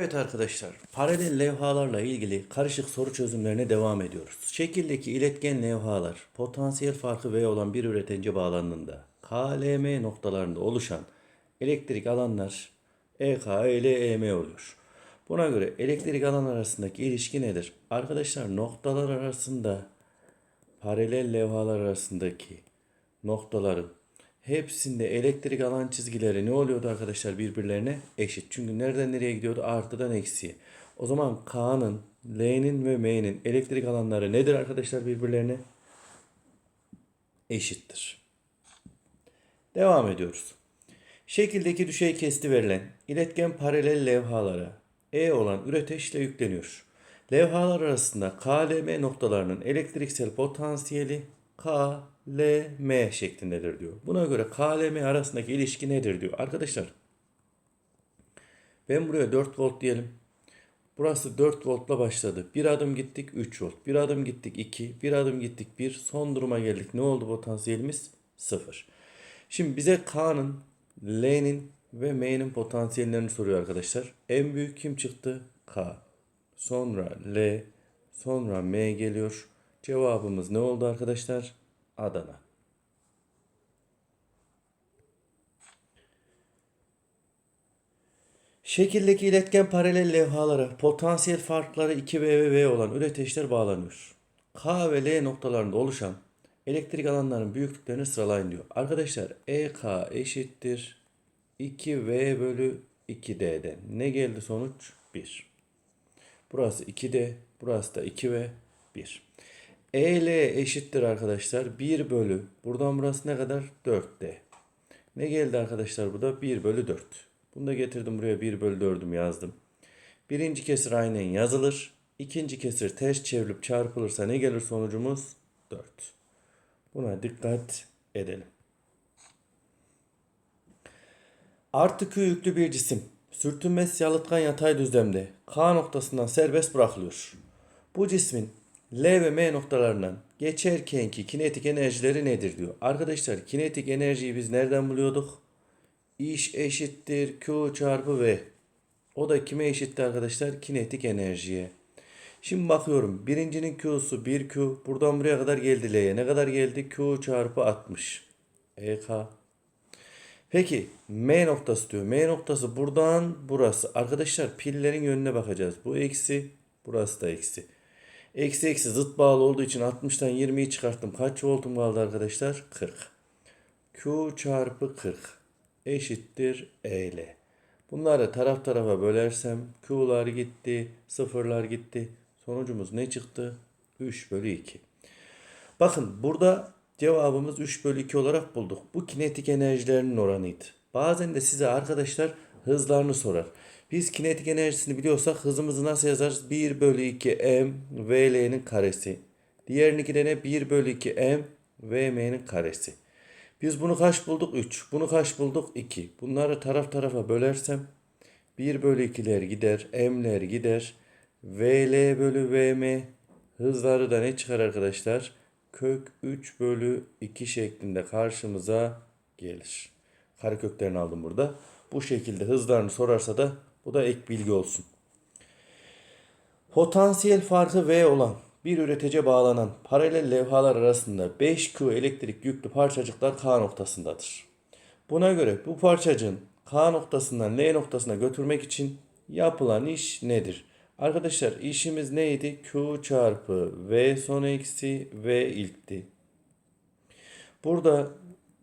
Evet arkadaşlar, paralel levhalarla ilgili karışık soru çözümlerine devam ediyoruz. Şekildeki iletken levhalar potansiyel farkı V olan bir üretence bağlandığında KLM noktalarında oluşan elektrik alanlar EK, EL, EM oluyor. Buna göre elektrik alan arasındaki ilişki nedir? Arkadaşlar noktalar arasında paralel levhalar arasındaki noktaların hepsinde elektrik alan çizgileri ne oluyordu arkadaşlar birbirlerine eşit. Çünkü nereden nereye gidiyordu? Artıdan eksiye. O zaman K'nın, L'nin ve M'nin elektrik alanları nedir arkadaşlar birbirlerine? Eşittir. Devam ediyoruz. Şekildeki düşey kesti verilen iletken paralel levhalara E olan üreteçle yükleniyor. Levhalar arasında KLM noktalarının elektriksel potansiyeli K, L, M şeklindedir diyor. Buna göre KLM arasındaki ilişki nedir diyor. Arkadaşlar ben buraya 4 volt diyelim. Burası 4 voltla başladı. Bir adım gittik 3 volt. Bir adım gittik 2. Bir adım gittik 1. Son duruma geldik. Ne oldu potansiyelimiz? 0. Şimdi bize K'nın, L'nin ve M'nin potansiyellerini soruyor arkadaşlar. En büyük kim çıktı? K. Sonra L. Sonra M geliyor. Cevabımız ne oldu arkadaşlar? Adana. Şekildeki iletken paralel levhalara potansiyel farkları 2V ve V olan üreteçler bağlanıyor. K ve L noktalarında oluşan elektrik alanlarının büyüklüklerini sıralayın diyor. Arkadaşlar EK eşittir 2V bölü 2D'den. Ne geldi sonuç? 1. Burası 2D, burası da 2V, 1. EL eşittir arkadaşlar 1 bölü. Buradan burası ne kadar? 4D. Ne geldi arkadaşlar burada? 1 bölü 4. Bunu da getirdim buraya 1 bölü 4'üm yazdım. Birinci kesir aynen yazılır. İkinci kesir ters çevrilip çarpılırsa ne gelir sonucumuz? 4. Buna dikkat edelim. Artı Q yüklü bir cisim sürtünmesi yalıtkan yatay düzlemde K noktasından serbest bırakılıyor. Bu cismin L ve M noktalarından geçerkenki kinetik enerjileri nedir diyor. Arkadaşlar kinetik enerjiyi biz nereden buluyorduk? İş eşittir Q çarpı V. O da kime eşitti arkadaşlar? Kinetik enerjiye. Şimdi bakıyorum. Birincinin Q'su 1Q. Buradan buraya kadar geldi L'ye. Ne kadar geldi? Q çarpı 60. EK. Peki M noktası diyor. M noktası buradan burası. Arkadaşlar pillerin yönüne bakacağız. Bu eksi. Burası da eksi. Eksi eksi zıt bağlı olduğu için 60'tan 20'yi çıkarttım. Kaç voltum kaldı arkadaşlar? 40. Q çarpı 40 eşittir EL. Bunları taraf tarafa bölersem Q'lar gitti, sıfırlar gitti. Sonucumuz ne çıktı? 3 bölü 2. Bakın burada cevabımız 3 bölü 2 olarak bulduk. Bu kinetik enerjilerinin oranıydı. Bazen de size arkadaşlar hızlarını sorar. Biz kinetik enerjisini biliyorsak hızımızı nasıl yazarız? 1 bölü 2 m vl'nin karesi. Diğerinki de ne? 1 bölü 2 m vm'nin karesi. Biz bunu kaç bulduk? 3. Bunu kaç bulduk? 2. Bunları taraf tarafa bölersem 1 bölü 2'ler gider. M'ler gider. VL bölü VM hızları da ne çıkar arkadaşlar? Kök 3 bölü 2 şeklinde karşımıza gelir. Kareköklerini aldım burada. Bu şekilde hızlarını sorarsa da bu da ek bilgi olsun. Potansiyel farkı V olan bir üretece bağlanan paralel levhalar arasında 5Q elektrik yüklü parçacıklar K noktasındadır. Buna göre bu parçacığın K noktasından L noktasına götürmek için yapılan iş nedir? Arkadaşlar işimiz neydi? Q çarpı V son eksi V ilkti. Burada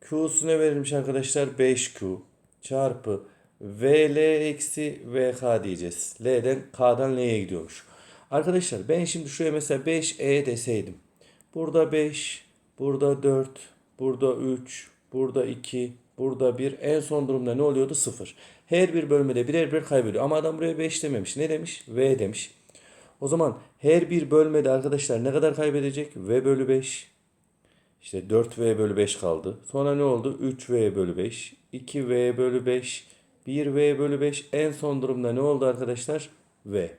Q'su ne verilmiş arkadaşlar? 5Q çarpı VL eksi VK diyeceğiz. L'den K'dan L'ye gidiyormuş. Arkadaşlar ben şimdi şuraya mesela 5E deseydim. Burada 5, burada 4, burada 3, burada 2, burada 1. En son durumda ne oluyordu? 0. Her bir bölmede birer bir kaybediyor. Ama adam buraya 5 dememiş. Ne demiş? V demiş. O zaman her bir bölmede arkadaşlar ne kadar kaybedecek? V bölü 5. İşte 4V bölü 5 kaldı. Sonra ne oldu? 3V bölü 5, 2V bölü 5, 1V bölü 5. En son durumda ne oldu arkadaşlar? V.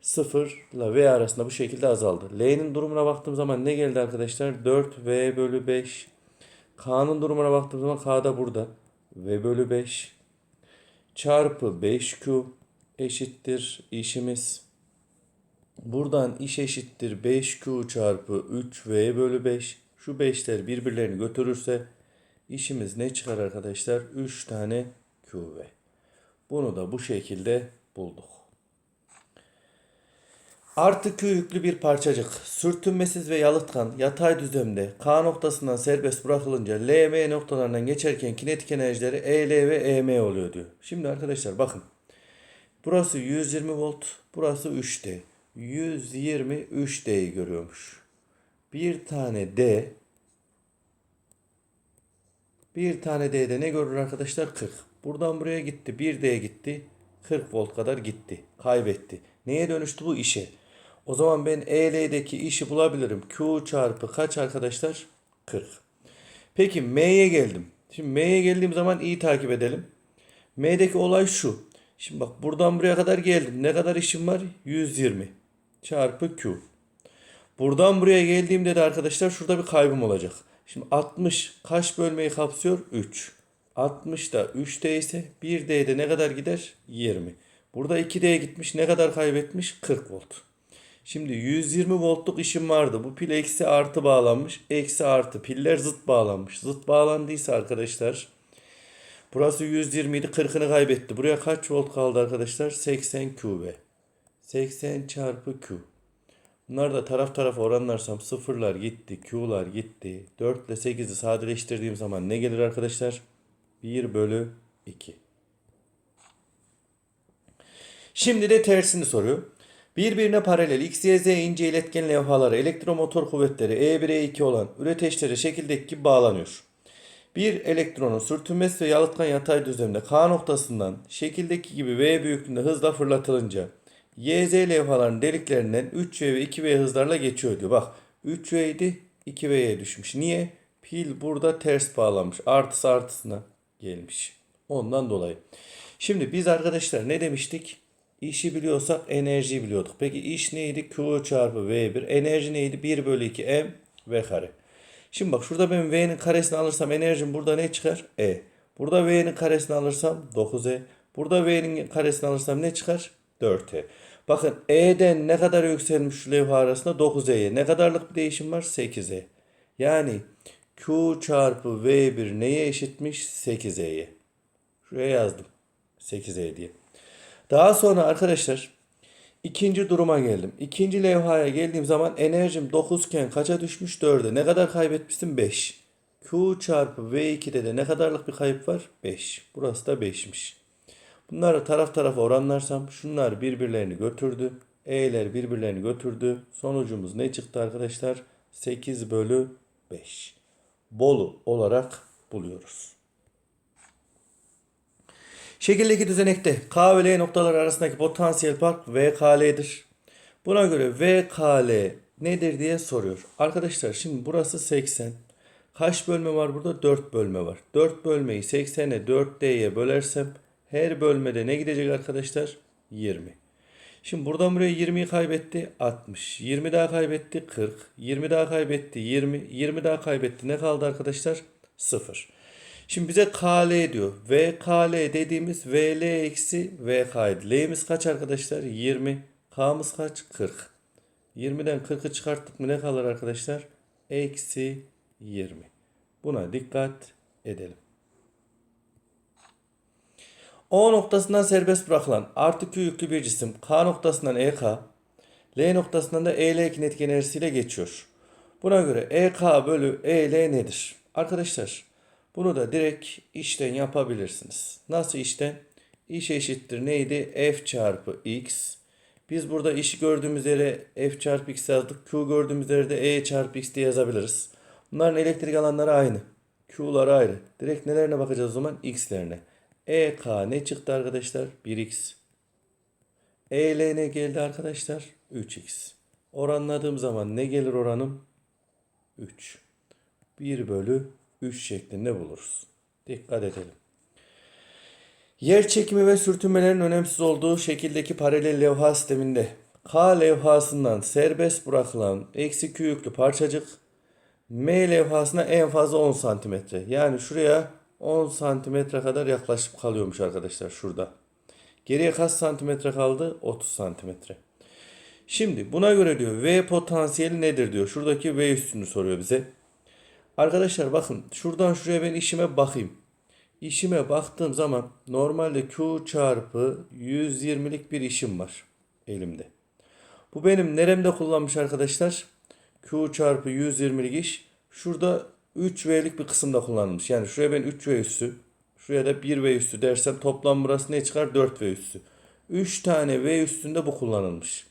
0 ile V arasında bu şekilde azaldı. L'nin durumuna baktığım zaman ne geldi arkadaşlar? 4V bölü 5. K'nın durumuna baktığım zaman K da burada. V bölü 5 çarpı 5Q eşittir işimiz. Buradan iş eşittir 5Q çarpı 3V bölü 5. Şu 5'ler birbirlerini götürürse işimiz ne çıkar arkadaşlar? 3 tane QV. Bunu da bu şekilde bulduk. Artı Q yüklü bir parçacık sürtünmesiz ve yalıtkan yatay düzlemde K noktasından serbest bırakılınca L, M noktalarından geçerken kinetik enerjileri E, L ve E, M oluyor diyor. Şimdi arkadaşlar bakın. Burası 120 volt, burası 3D. 123D'yi görüyormuş. Bir tane D bir tane D'de ne görür arkadaşlar? 40. Buradan buraya gitti. Bir D gitti. 40 volt kadar gitti. Kaybetti. Neye dönüştü bu işe? O zaman ben EL'deki işi bulabilirim. Q çarpı kaç arkadaşlar? 40. Peki M'ye geldim. Şimdi M'ye geldiğim zaman iyi takip edelim. M'deki olay şu. Şimdi bak buradan buraya kadar geldim. Ne kadar işim var? 120 çarpı Q. Buradan buraya geldiğimde de arkadaşlar şurada bir kaybım olacak. Şimdi 60 kaç bölmeyi kapsıyor? 3. 60 da 3D ise 1D'de ne kadar gider? 20. Burada 2D'ye gitmiş ne kadar kaybetmiş? 40 volt. Şimdi 120 voltluk işim vardı. Bu pil eksi artı bağlanmış. Eksi artı piller zıt bağlanmış. Zıt bağlandıysa arkadaşlar burası 120 idi 40'ını kaybetti. Buraya kaç volt kaldı arkadaşlar? 80 QV. 80 çarpı Q. Bunlar da taraf tarafa oranlarsam sıfırlar gitti, Q'lar gitti. 4 ile 8'i sadeleştirdiğim zaman ne gelir arkadaşlar? 1 bölü 2. Şimdi de tersini soruyor. Birbirine paralel X, Y, Z ince iletken levhaları elektromotor kuvvetleri E1, E2 olan üreteçlere şekildeki gibi bağlanıyor. Bir elektronun sürtünmesi ve yalıtkan yatay düzlemde K noktasından şekildeki gibi V büyüklüğünde hızla fırlatılınca YZ levhaların deliklerinden 3V ve 2V hızlarla geçiyor diyor. Bak 3V idi 2V'ye düşmüş. Niye? Pil burada ters bağlanmış. Artısı artısına gelmiş. Ondan dolayı. Şimdi biz arkadaşlar ne demiştik? İşi biliyorsak enerjiyi biliyorduk. Peki iş neydi? Q çarpı V1. Enerji neydi? 1 bölü 2 M V kare. Şimdi bak şurada ben V'nin karesini alırsam enerjim burada ne çıkar? E. Burada V'nin karesini alırsam 9E. Burada V'nin karesini alırsam ne çıkar? 4E. Bakın E'den ne kadar yükselmiş şu levha arasında 9E'ye. Ne kadarlık bir değişim var? 8E. Yani Q çarpı V1 neye eşitmiş? 8E'ye. Şuraya yazdım. 8E diye. Daha sonra arkadaşlar ikinci duruma geldim. İkinci levhaya geldiğim zaman enerjim 9 iken kaça düşmüş? 4'e. Ne kadar kaybetmiştim? 5. Q çarpı V2'de de ne kadarlık bir kayıp var? 5. Burası da 5'miş. Bunları taraf tarafa oranlarsam şunlar birbirlerini götürdü. E'ler birbirlerini götürdü. Sonucumuz ne çıktı arkadaşlar? 8 bölü 5. Bolu olarak buluyoruz. Şekildeki düzenekte K ve L noktaları arasındaki potansiyel fark VKL'dir. Buna göre VKL nedir diye soruyor. Arkadaşlar şimdi burası 80. Kaç bölme var burada? 4 bölme var. 4 bölmeyi 80'e 4D'ye bölersem her bölmede ne gidecek arkadaşlar? 20. Şimdi buradan buraya 20'yi kaybetti 60. 20 daha kaybetti 40. 20 daha kaybetti 20. 20 daha kaybetti. Ne kaldı arkadaşlar? 0. Şimdi bize KL diyor. VKL dediğimiz VL eksi VK. L'miz kaç arkadaşlar? 20. K'mız kaç? 40. 20'den 40'ı çıkarttık mı ne kalır arkadaşlar? Eksi 20. Buna dikkat edelim. O noktasından serbest bırakılan artı Q yüklü bir cisim K noktasından EK, L noktasından da EL kinetik enerjisiyle geçiyor. Buna göre EK bölü EL nedir? Arkadaşlar bunu da direkt işten yapabilirsiniz. Nasıl işten? İş eşittir neydi? F çarpı X. Biz burada işi gördüğümüz yere F çarpı X yazdık. Q gördüğümüz yerde E çarpı X diye yazabiliriz. Bunların elektrik alanları aynı. Q'lar ayrı. Direkt nelerine bakacağız o zaman? X'lerine. EK ne çıktı arkadaşlar? 1x. EL ne geldi arkadaşlar? 3x. Oranladığım zaman ne gelir oranım? 3. 1 bölü 3 şeklinde buluruz. Dikkat edelim. Yer çekimi ve sürtünmelerin önemsiz olduğu şekildeki paralel levha sisteminde K levhasından serbest bırakılan eksi Q yüklü parçacık M levhasına en fazla 10 santimetre. Yani şuraya 10 santimetre kadar yaklaşıp kalıyormuş arkadaşlar şurada. Geriye kaç santimetre kaldı? 30 santimetre. Şimdi buna göre diyor V potansiyeli nedir diyor. Şuradaki V üstünü soruyor bize. Arkadaşlar bakın şuradan şuraya ben işime bakayım. İşime baktığım zaman normalde Q çarpı 120'lik bir işim var elimde. Bu benim neremde kullanmış arkadaşlar? Q çarpı 120'lik iş. Şurada 3V'lik bir kısımda kullanılmış. Yani şuraya ben 3V üssü, şuraya da 1V üssü dersem toplam burası ne çıkar? 4V üssü. 3 tane V üstünde bu kullanılmış.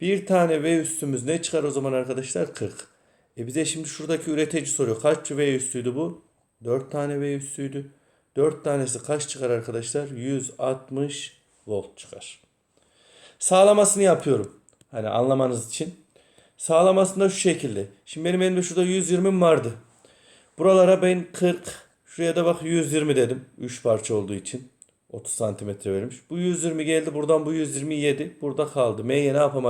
Bir tane V üstümüz ne çıkar o zaman arkadaşlar? 40. E bize şimdi şuradaki üretici soruyor. Kaç V üstüydü bu? 4 tane V üstüydü. 4 tanesi kaç çıkar arkadaşlar? 160 volt çıkar. Sağlamasını yapıyorum. Hani anlamanız için. Sağlamasında şu şekilde. Şimdi benim elimde şurada 120 vardı. Buralara ben 40, şuraya da bak 120 dedim. 3 parça olduğu için. 30 santimetre vermiş. Bu 120 geldi. Buradan bu 127. Burada kaldı. M'ye ne yapamadım?